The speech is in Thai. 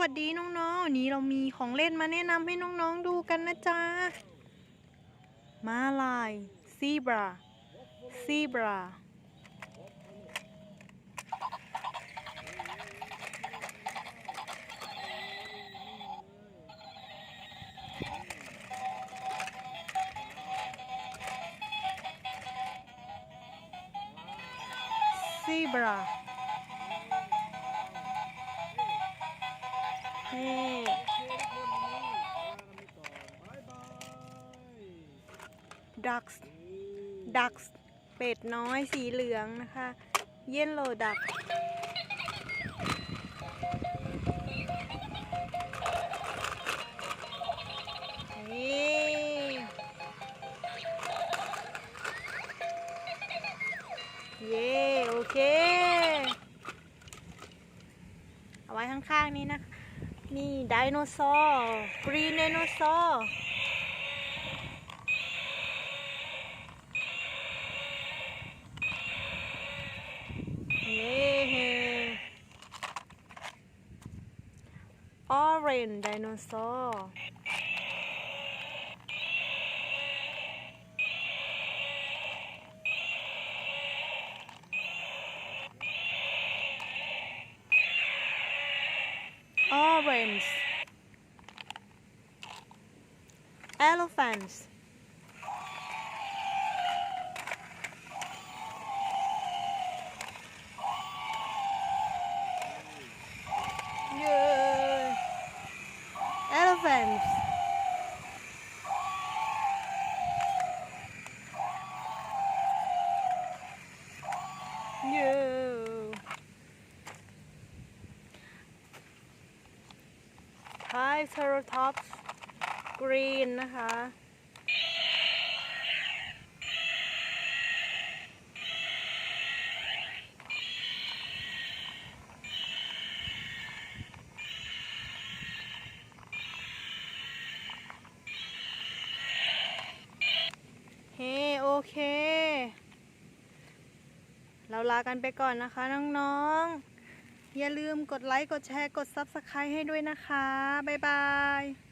วัสดีน้องๆวันนี้เรามีของเล่นมาแนะนำให้น้องๆดูกันนะจ๊ะม้าลาย ซีบรา ซีบรา ซีบรา ดักส์ดักส์เป็ดน้อยสีเหลืองนะคะ เยลโลดักนี่เย้โอเค เอาไว้ข้างๆนี้นะคะ นี่ไดโนเสาร์กรีนไดโนเสาร์เย้ออเรนไดโนเสาร์ ออเรนจ์ elephants Yeah. Elephants. Yeah. Triceratops green นะคะ เฮ้โอเค เราลากันไปก่อนนะคะ น้อง ๆ อย่าลืมกดไลค์ กดแชร์ กด Subscribe ให้ด้วยนะคะ บ๊ายบาย